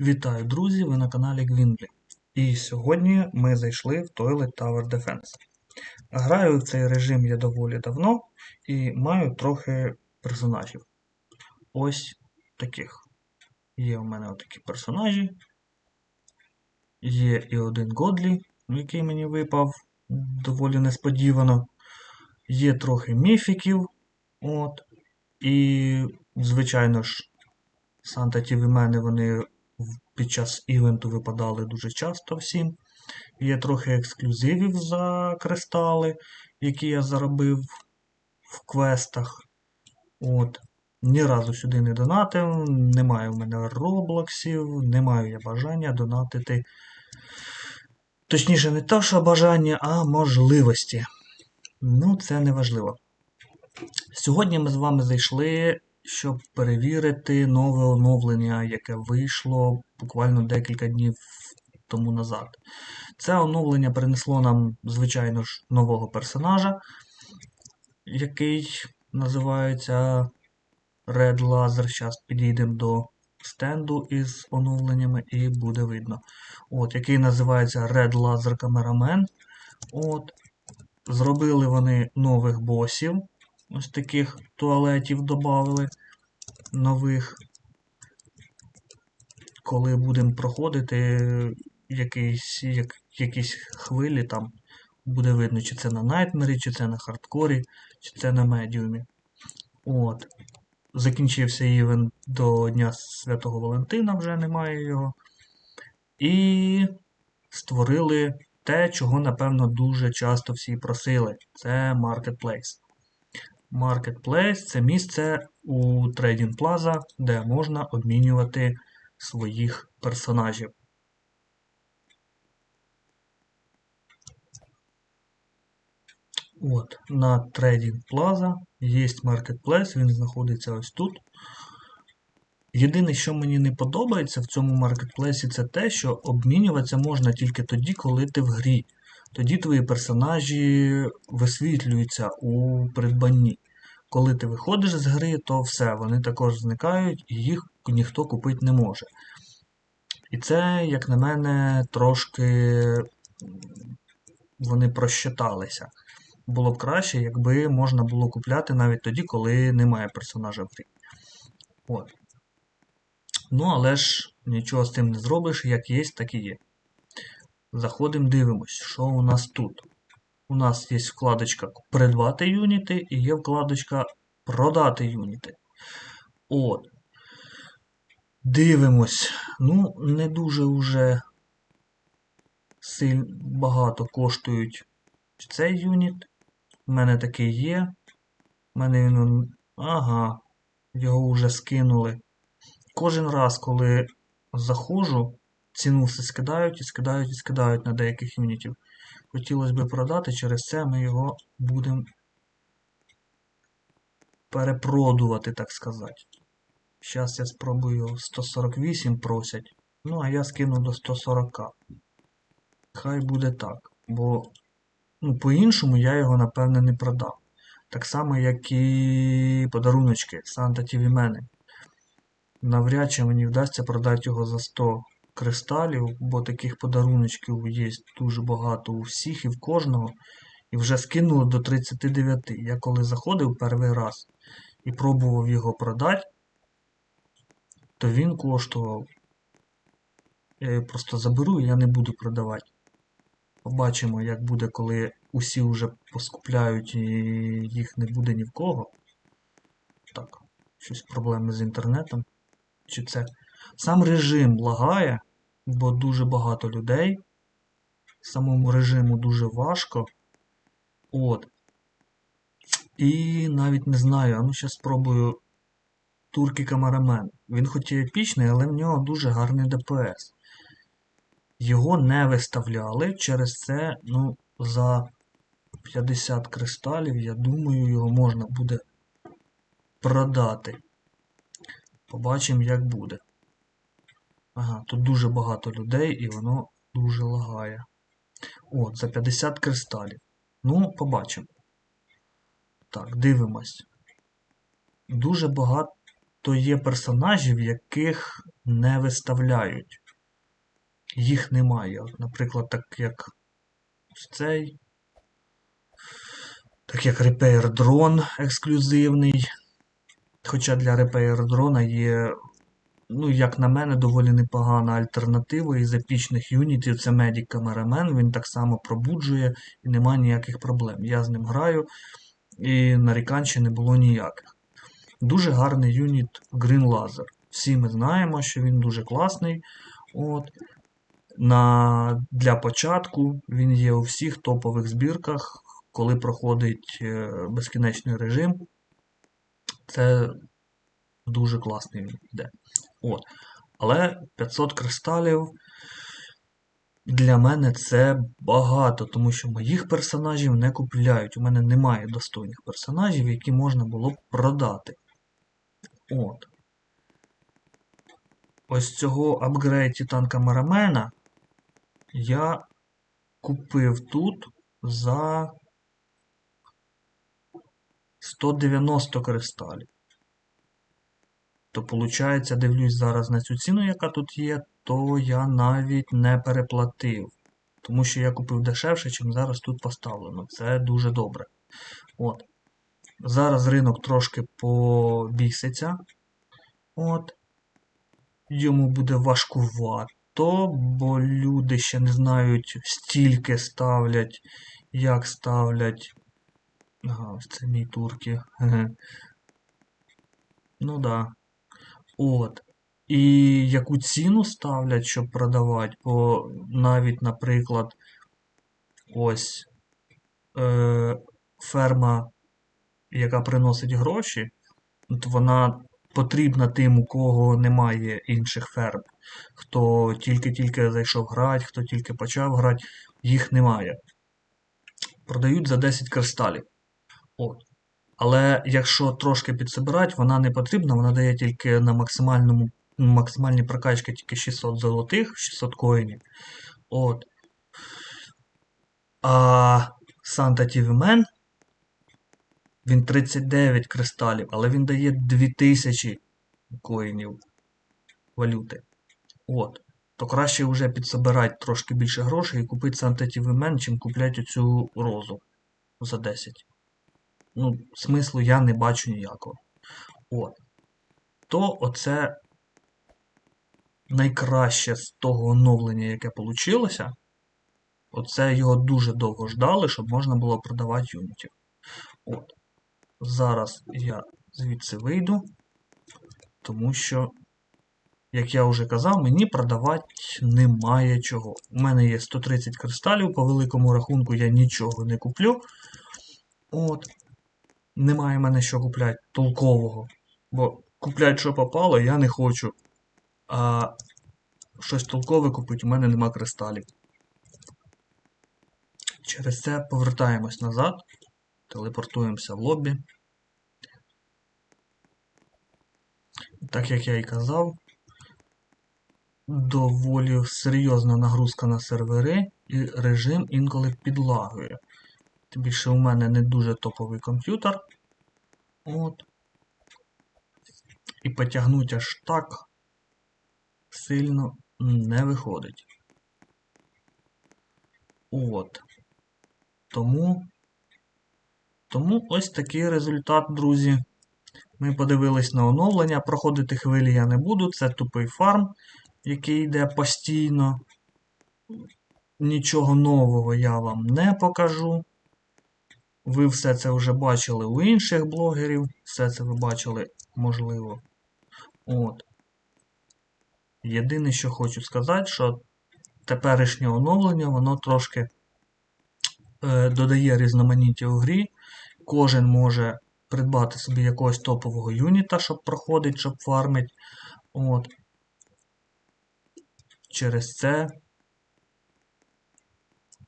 Вітаю, друзі! Ви на каналі Гвінблі. І сьогодні ми зайшли в Toilet Tower Defense. Граю в цей режим я доволі давно і маю трохи персонажів. Ось таких. Є у мене отакі персонажі. Є і один Годлі, який мені випав доволі несподівано. Є трохи міфіків. От. І, звичайно ж, Санта Ті мене вони в- під час івенту випадали дуже часто всім. Є трохи ексклюзивів за кристали, які я заробив в квестах. От. Ні разу сюди не донатив, немає в мене роблоксів, не маю я бажання донатити. Точніше, не те, що бажання, а можливості. Ну, це не важливо. Сьогодні ми з вами зайшли, щоб перевірити нове оновлення, яке вийшло буквально декілька днів тому назад. Це оновлення принесло нам, звичайно ж, нового персонажа, який називається Red Laser. Зараз підійдемо до стенду із оновленнями і буде видно. От, який називається Red Laser Cameraman. От. Зробили вони нових босів. Ось таких туалетів додали нових. Коли будемо проходити якісь, як, якісь хвилі, там буде видно, чи це на найтмері, чи це на хардкорі, чи це на медіумі. От. Закінчився івент до Дня Святого Валентина, вже немає його. І створили те, чого, напевно, дуже часто всі просили. Це Marketplace. Marketplace це місце у Trading Plaza, де можна обмінювати своїх персонажів. От, на Trading Plaza є Marketplace, він знаходиться ось тут. Єдине, що мені не подобається в цьому маркетплейсі, це те, що обмінюватися можна тільки тоді, коли ти в грі. Тоді твої персонажі висвітлюються у придбанні. Коли ти виходиш з гри, то все, вони також зникають і їх ніхто купити не може. І це, як на мене, трошки вони просчиталися. Було б краще, якби можна було купляти навіть тоді, коли немає персонажа в грі. От. Ну, але ж нічого з тим не зробиш, як є, так і є. Заходимо, дивимось, що у нас тут. У нас є вкладочка Придбати юніти і є вкладочка Продати юніти. От. Дивимось. Ну, не дуже вже сильно багато коштують цей юніт. У мене такий є. У мене він. Ага. Його вже скинули. Кожен раз, коли заходжу, ціну все скидають і скидають і скидають на деяких юнітів. Хотілося б продати, через це ми його будемо перепродувати, так сказати. Зараз я спробую 148 просять. Ну, а я скину до 140. Хай буде так. Бо ну, по-іншому я його, напевне, не продам. Так само, як і подаруночки Санта Тівімени. Навряд чи мені вдасться продати його за 100 кристалів, бо таких подаруночків є дуже багато у всіх і в кожного. І вже скинули до 39. Я коли заходив перший раз і пробував його продати, то він коштував. Я його просто заберу і я не буду продавати. Побачимо, як буде, коли усі вже поскупляють і їх не буде ні в кого. Так, щось проблеми з інтернетом. Чи це сам режим лагає, бо дуже багато людей. Самому режиму дуже важко. От. І навіть не знаю, а ну зараз спробую Туркі Камарамен. Він хоч і епічний, але в нього дуже гарний ДПС. Його не виставляли, через це, ну, за 50 кристалів, я думаю, його можна буде продати. Побачимо, як буде. Ага, тут дуже багато людей і воно дуже лагає. От, за 50 кристалів. Ну, побачимо. Так, дивимось. Дуже багато є персонажів, яких не виставляють. Їх немає. Наприклад, так як цей. Так як Repair Drone ексклюзивний. Хоча для Repair Drone є, ну, як на мене, доволі непогана альтернатива із епічних юнітів. Це Medic Cameraman, він так само пробуджує і немає ніяких проблем. Я з ним граю, і нарікань ще не було ніяких. Дуже гарний юніт Green Laser. Всі ми знаємо, що він дуже класний. От. На, Для початку він є у всіх топових збірках, коли проходить е, безкінечний режим. Це дуже класний він йде. От. Але 500 кристалів для мене це багато, тому що моїх персонажів не купляють. У мене немає достойних персонажів, які можна було б продати. От. Ось цього апгрейд Титанка Марамена я купив тут за 190 кристалів. То, виходить, дивлюсь зараз на цю ціну, яка тут є, то я навіть не переплатив. Тому що я купив дешевше, чим зараз тут поставлено. Це дуже добре. От. Зараз ринок трошки побіситься. От. Йому буде важкувато, бо люди ще не знають, стільки ставлять, як ставлять. Ага, ось це мій турки. Ну да. От. І яку ціну ставлять, щоб продавати, бо навіть, наприклад, ось е, ферма, яка приносить гроші, от вона потрібна тим, у кого немає інших ферм. Хто тільки-тільки зайшов грати, хто тільки почав грати, їх немає. Продають за 10 кристалів. От. Але якщо трошки підсобирати, вона не потрібна, вона дає тільки на максимальному, максимальній прокачці тільки 600 золотих, 600 коїнів. От. А TV Man, він 39 кристалів, але він дає 2000 коїнів валюти. От. То краще вже підсобирати трошки більше грошей і купити TV Man, чим купляти оцю розу за 10 ну, смислу я не бачу ніякого. От. То оце найкраще з того оновлення, яке вийшло. Оце його дуже довго ждали, щоб можна було продавати юнітів. От. Зараз я звідси вийду, тому що, як я вже казав, мені продавати немає чого. У мене є 130 кристалів, по великому рахунку я нічого не куплю. От немає в мене що купляти толкового. Бо купляти, що попало, я не хочу. А щось толкове купити, у мене нема кристалів. Через це повертаємось назад, телепортуємося в лобі. Так як я і казав, доволі серйозна нагрузка на сервери, і режим інколи підлагує. Тим більше у мене не дуже топовий комп'ютер. От. І потягнути аж так сильно не виходить. От. Тому, тому ось такий результат, друзі. Ми подивились на оновлення. Проходити хвилі я не буду. Це тупий фарм, який йде постійно. Нічого нового я вам не покажу. Ви все це вже бачили у інших блогерів, все це ви бачили, можливо. От. Єдине, що хочу сказати, що теперішнє оновлення, воно трошки е, додає різноманіття у грі. Кожен може придбати собі якогось топового юніта, щоб проходить, щоб фармить. От. Через це.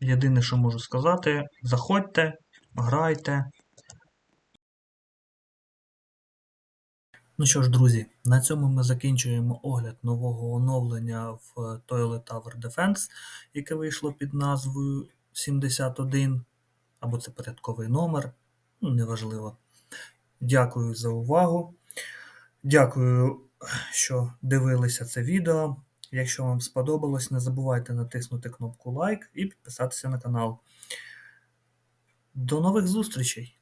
Єдине, що можу сказати, заходьте, грайте. Ну що ж, друзі, на цьому ми закінчуємо огляд нового оновлення в Toilet Tower Defense, яке вийшло під назвою 71, або це порядковий номер, ну, неважливо. Дякую за увагу. Дякую що дивилися це відео. Якщо вам сподобалось, не забувайте натиснути кнопку лайк і підписатися на канал. До нових зустрічей!